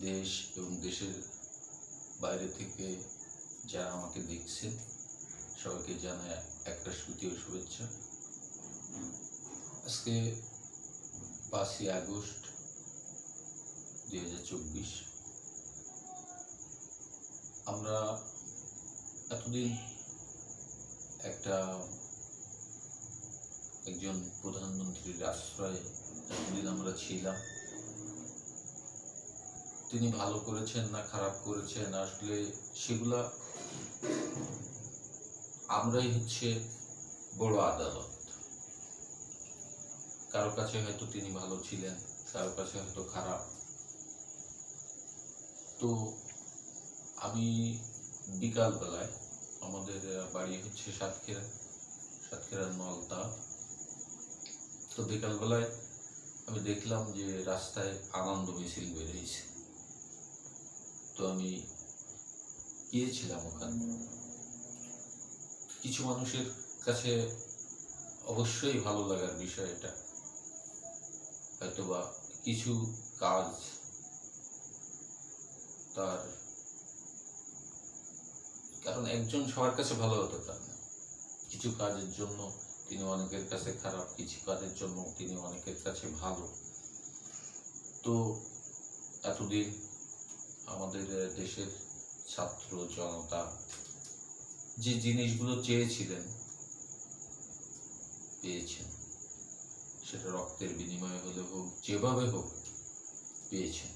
দেশ এবং দেশের বাইরে থেকে যারা আমাকে দেখছে, সবাইকে জানায় একটা ও শুভেচ্ছা। আজকে পাঁচই আগস্ট দুই হাজার চব্বিশ। আমরা এতদিন একটা একজন প্রধানমন্ত্রীর আশ্রয়ে এতদিন আমরা ছিলাম। তিনি ভালো করেছেন না খারাপ করেছেন? আসলে সেগুলা আমরাই হচ্ছে বড় আদালত। কারও কাছে হয়তো তিনি ভালো ছিলেন, কারও কাছে হয়তো খারাপ। তো আমি বিকাল বেলায় আমাদের বাড়ি হচ্ছে সাতক্ষীরা সাতক্ষীরার নলতা। তো বিকাল বেলায় আমি দেখলাম যে রাস্তায় আনন্দ মিছিল বেরিয়েছে তো আমি গিয়েছিলাম ওখানে। কিছু মানুষের কাছে অবশ্যই ভালো লাগার বিষয় এটা। হয়তোবা কিছু কাজ তার কারণ একজন সবার কাছে ভালো হতে পারে না। কিছু কাজের জন্য তিনি অনেকের কাছে খারাপ, কিছু কাজের জন্য তিনি অনেকের কাছে ভালো। তো এতদিন আমাদের দেশের ছাত্র জনতা যে জিনিসগুলো চেয়েছিলেন, পেয়েছেন। সেটা রক্তের বিনিময়ে হলে হোক, যেভাবে হোক, পেয়েছেন।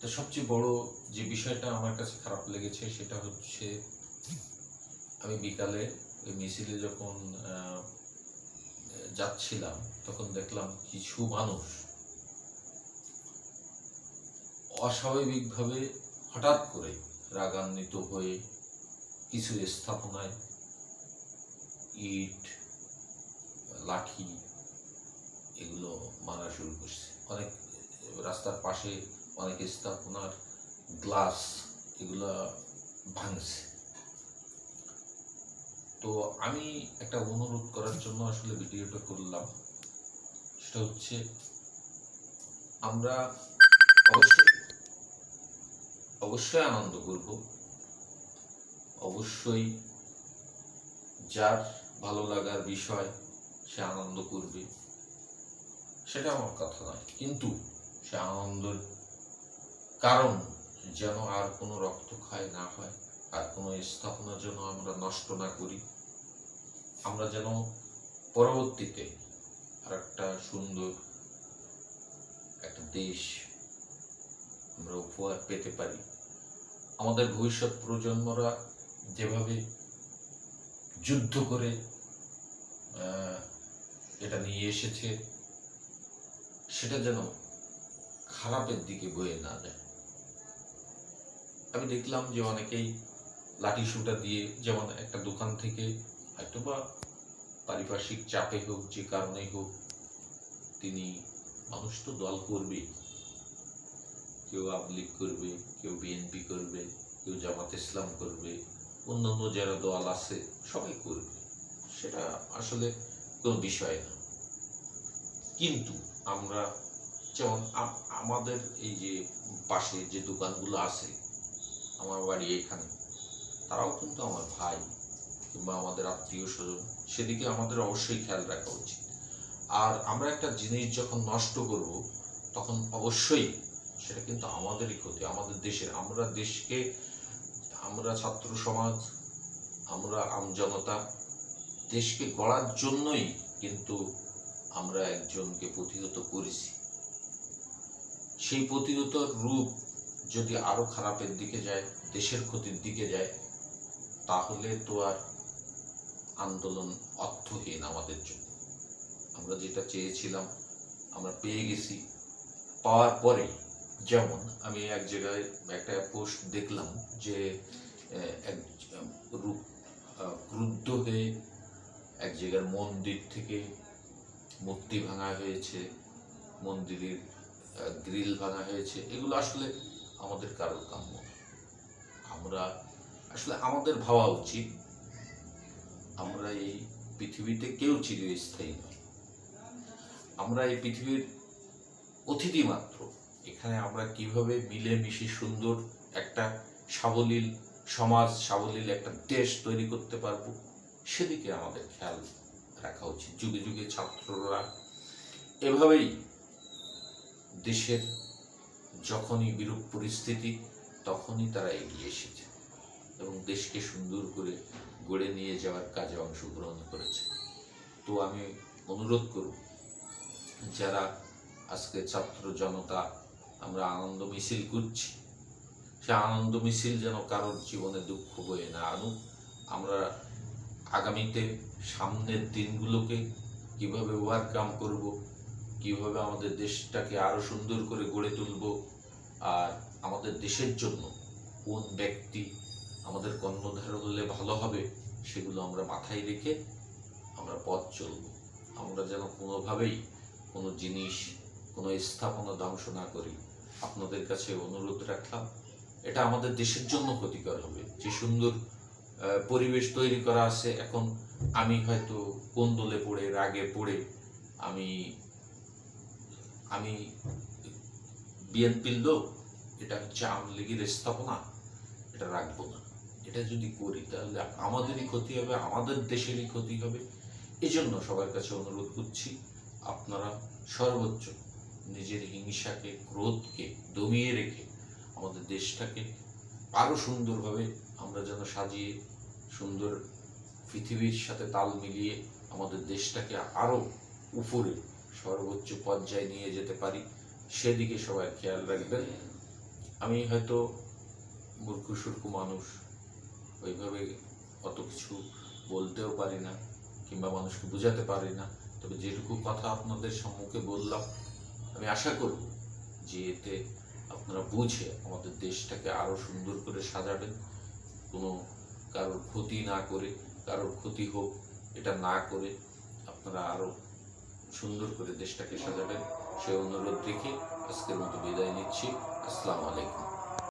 তো সবচেয়ে বড় যে বিষয়টা আমার কাছে খারাপ লেগেছে, সেটা হচ্ছে আমি বিকালে ওই মিছিলে যখন যাচ্ছিলাম, তখন দেখলাম কিছু মানুষ অস্বাভাবিকভাবে হঠাৎ করে রাগান্বিত হয়ে কিছু স্থাপনায় ইট, লাঠি, এগুলো মারা শুরু করছে। অনেক রাস্তার পাশে অনেক স্থাপনার গ্লাস এগুলা ভাঙছে। তো আমি একটা অনুরোধ করার জন্য আসলে ভিডিওটা করলাম। সেটা হচ্ছে আমরা অবশ্যই অবশ্যই আনন্দ করব। অবশ্যই যার ভালো লাগার বিষয় সে আনন্দ করবে। সেটা আমার কথা নয়, কিন্তু সে আনন্দের কারণ যেন আর কোনো রক্তক্ষয় না হয়, আর কোনো স্থাপনা যেন আমরা নষ্ট না করি। আমরা যেন পরবর্তীতে আর একটা সুন্দর একটা দেশ আমরা উপহার পেতে পারি। আমাদের ভবিষ্যৎ প্রজন্মরা যেভাবে যুদ্ধ করে এটা নিয়ে এসেছে, সেটা যেন খারাপের দিকে বয়ে না যায়। আমি দেখলাম যে অনেকেই লাঠি সুটা দিয়ে, যেমন একটা দোকান থেকে হয়তো বা পারিপার্শ্বিক চাপে হোক, যে কারণেই হোক, তিনি মানুষ তো দল করবে কেউ আবলিগ করবে, কেউ বিএনপি করবে, কেউ জামাত ইসলাম করবে, অন্যান্য যারা দল আছে, সবাই করবে। সেটা আসলে কোনো বিষয় না। কিন্তু আমরা যেমন আমাদের এই যে পাশে যে দোকানগুলো আছে, আমার বাড়ি এখানে, তারাও কিন্তু আমার ভাই কিংবা আমাদের আত্মীয় স্বজন, সেদিকে আমাদের অবশ্যই খেয়াল রাখা উচিত। আর আমরা একটা জিনিস যখন নষ্ট করব, তখন অবশ্যই সেটা কিন্তু আমাদেরই ক্ষতি, আমাদের দেশের, আমরা দেশকে, আমরা ছাত্র সমাজ, আমরা আমজনতা দেশকে গড়ার জন্যই কিন্তু আমরা একজনকে প্রতিহত করেছি। সেই প্রতিহত রূপ যদি আরও খারাপের দিকে যায়, দেশের ক্ষতির দিকে যায়, তাহলে তো আর আন্দোলন অর্থহীন আমাদের জন্য। আমরা যেটা চেয়েছিলাম, আমরা পেয়ে গেছি, পাওয়ার পরে যেমন আমি এক জায়গায় একটা পোস্ট দেখলাম যে এক, রূপ ক্রুদ্ধ হয়ে এক জায়গার মন্দির থেকে মূর্তি ভাঙা হয়েছে, মন্দিরের গ্রিল ভাঙা হয়েছে, এগুলো আসলে আমাদের কারও কাম্য আমরা আসলে আমাদের ভাবা উচিত, আমরা এই পৃথিবীতে কেউ চিরস্থায়ী নয়। আমরা এই পৃথিবীর অতিথি মাত্র। এখানে আমরা কীভাবে মিলেমিশে সুন্দর একটা সাবলীল সমাজ, সাবলীল একটা দেশ তৈরি করতে পারব, সেদিকে আমাদের খেয়াল রাখা উচিত। যুগে যুগে ছাত্ররা এভাবেই দেশের যখনই বিরূপ পরিস্থিতি, তখনই তারা এগিয়ে এসেছে এবং দেশকে সুন্দর করে গড়ে নিয়ে যাওয়ার কাজে অংশগ্রহণ করেছে। তো আমি অনুরোধ করব, যারা আজকে ছাত্র জনতা আমরা আনন্দ মিছিল করছি। সে আনন্দ মিছিল যেন কারোর জীবনে দুঃখ বয়ে না আনুক। আমরা আগামীতে সামনের দিনগুলোকে কীভাবে ওভারকাম করব, কীভাবে আমাদের দেশটাকে আরও সুন্দর করে গড়ে তুলব, আর আমাদের দেশের জন্য কোন ব্যক্তি আমাদের কর্ণধার হলে ভালো হবে সেগুলো আমরা মাথায় রেখে আমরা পথ চলব। আমরা যেন কোনোভাবেই কোনো জিনিস কোনো স্থাপনা ধ্বংস না করি, আপনাদের কাছে অনুরোধ রাখলাম। এটা আমাদের দেশের জন্য ক্ষতিকর হবে। যে সুন্দর পরিবেশ তৈরি করা আছে, এখন আমি হয়তো কোন দলে পড়ে, রাগে পড়ে, আমি আমি বিএনপির লোক, এটা হচ্ছে আওয়ামী লীগের স্থাপনা, এটা রাখব না। এটা যদি করি, তাহলে আমাদেরই ক্ষতি হবে, আমাদের দেশেরই ক্ষতি হবে। এজন্য সবার কাছে অনুরোধ করছি, আপনারা সর্বোচ্চ নিজের হিংসাকে, ক্রোধকে দমিয়ে রেখে আমাদের দেশটাকে আরও সুন্দরভাবে আমরা যেন সাজিয়ে, সুন্দর পৃথিবীর সাথে তাল মিলিয়ে আমাদের দেশটাকে আরও উপরে সর্বোচ্চ পর্যায়ে নিয়ে যেতে পারি, সেদিকে সবাই খেয়াল রাখবেন। আমি হয়তো মূর্খ, সুর্খ মানুষ, ওইভাবে অত কিছু বলতেও পারি না কিংবা মানুষকে বোঝাতে পারি না। তবে যেটুকু কথা আপনাদের সম্মুখে বললাম আমি আশা করব যে এতে আপনারা বুঝে আমাদের দেশটাকে আরও সুন্দর করে সাজাবেন। কোনো কারোর ক্ষতি না করে, কারোর ক্ষতি হোক, এটা না করে আপনারা আরও সুন্দর করে দেশটাকে সাজাবেন। সে অনুরোধ রেখে আজকের মতো বিদায় নিচ্ছি। আসসালামু আলাইকুম।